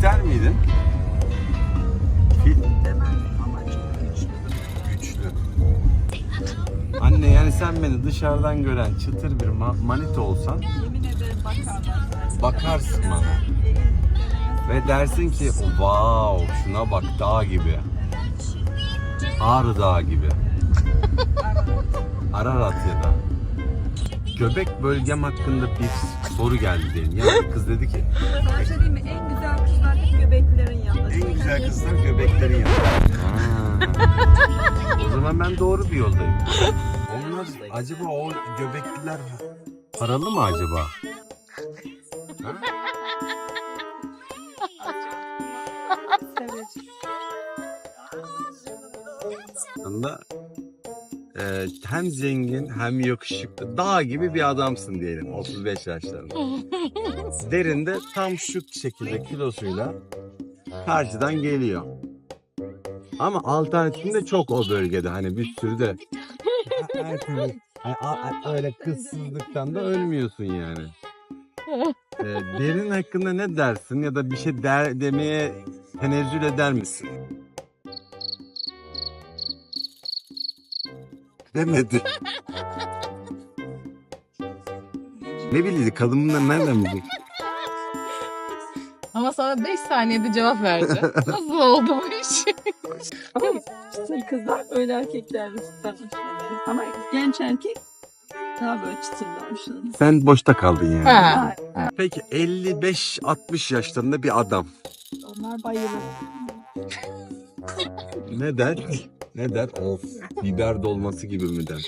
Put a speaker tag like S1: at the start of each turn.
S1: ister miydin? Fil
S2: güçlü.
S1: güçlü. Anne yani sen beni dışarıdan gören çıtır bir ma- manita olsan bakarsın bana. Ve dersin ki wow şuna bak dağ gibi. Ağrı Dağı gibi. Ararat ya da. Göbek bölgem hakkında bir soru geldi. Yani kız dedi ki
S2: Ben şey mi? En güzel kızlar
S1: göbeklerin yanında. o zaman ben doğru bir yoldayım. Onlar acaba o göbekliler paralı mı acaba? Ha? Aslında e, hem zengin hem yakışıklı dağ gibi bir adamsın diyelim 35 yaşlarında. Derinde tam şu şekilde kilosuyla karşıdan geliyor. Ama alternatifinde çok o bölgede hani bir sürü de her türlü hani a- a- öyle kızsızlıktan da ölmüyorsun yani. E, derin hakkında ne dersin ya da bir şey der, demeye tenezzül eder misin? Demedi. ne bileyim kadın bunları nereden bilecek?
S3: Ama sana 5 saniyede cevap verdi. Nasıl oldu bu iş?
S2: Ama çıtır kızlar öyle erkeklerle çıtır. Ama genç erkek daha böyle çıtırdan hoşlanır.
S1: Sen boşta kaldın yani.
S3: Ha.
S1: Peki 55-60 yaşlarında bir adam.
S2: Onlar bayılır.
S1: Ne der? Ne der? Of biber dolması gibi mi der?